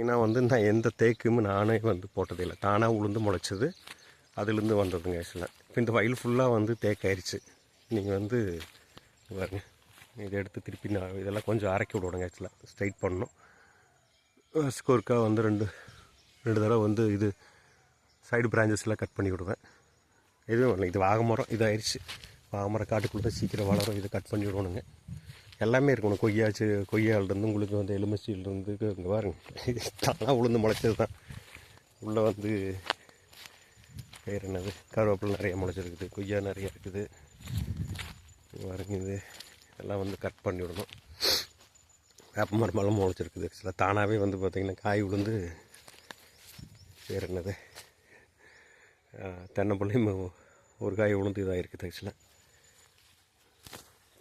ஏன்னா வந்து நான் எந்த தேக்குமே நானே வந்து போட்டதில்லை. தானாக உளுந்து முளைச்சது. அதுலேருந்து வந்ததுங்க ஆக்சுவலாக இப்போ இந்த வயல் ஃபுல்லாக வந்து தேக்காயிருச்சு. நீங்கள் வந்து பாருங்க. இதை எடுத்து திருப்பி நான் இதெல்லாம் கொஞ்சம் அரைக்கி விடுவோங்க ஆக்சுவலாக ஸ்ட்ரைட் பண்ணணும். ஸ்கோர்க்கா வந்து ரெண்டு ரெண்டு தடவை வந்து இது சைடு பிரான்ச்சஸ்லாம் கட் பண்ணி விடுவேன். எதுவும் இல்லை. இது வாகமரம் இதாகிடுச்சு வாகமரம் காட்டுக்குள்ளே சீக்கிரம் வளரும். இதை கட் பண்ணி விடணுங்க. எல்லாமே இருக்கணும். கொய்யாச்சு கொய்யாவிலேருந்து உங்களுக்கு வந்து எலுமிச்சியிலேருந்து இங்கே பாருங்க. இதெல்லாம் உளுந்து முளைச்சது தான் உள்ளே வந்து பேர் என்னது? கருவேப்பிலை நிறைய முளைச்சிருக்குது. கொய்யா நிறைய இருக்குது. பாருங்க இது எல்லாம் வந்து கட் பண்ணி விடணும். வேப்ப மரமெல்லாம் முளைச்சிருக்குது. சில தானாகவே வந்து பார்த்திங்கன்னா காய் விழுந்து பேர் என்னது? தென்னைப்பிள்ளையும் ஒரு காய் விழுந்து இதாக இருக்குது ஆக்சுவலாக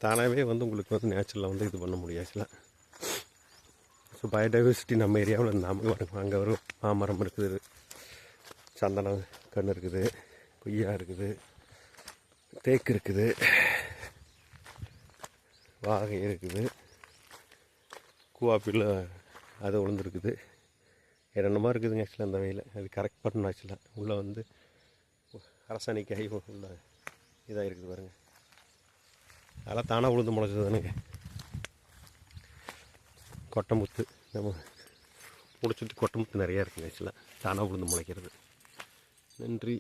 தானாகவே வந்து உங்களுக்கு வந்து நேச்சுரலாக வந்து இது பண்ண முடியும் ஆக்சுவலாக ஸோ பயோடைவர்சிட்டி நம்ம ஏரியாவில் நாம வரும் அங்கே ஒரு மாமரம் இருக்குது. சந்தனம் கன்று இருக்குது. கொய்யா இருக்குது. தேக்கு இருக்குது. வாகை இருக்குது. கூவாப்பில் அது விழுந்துருக்குது என்னென்னமோ இருக்குதுங்க ஆக்சுவலாக அந்த வகையில். அது கரெக்ட் பண்ணணும் ஆக்சுவலாக உள்ளே வந்து அரசாணிக்காய் உள்ள இதாக இருக்குது பாருங்கள் அதெல்லாம் தானாக உளுந்து முளைச்சது தானுங்க கொட்டைமுத்து. நம்ம முடிச்சுட்டு கொட்டைமுத்து நிறையா இருக்குங்க ஆக்சுவலாக தானாக உளுந்து முளைக்கிறது. நன்றி.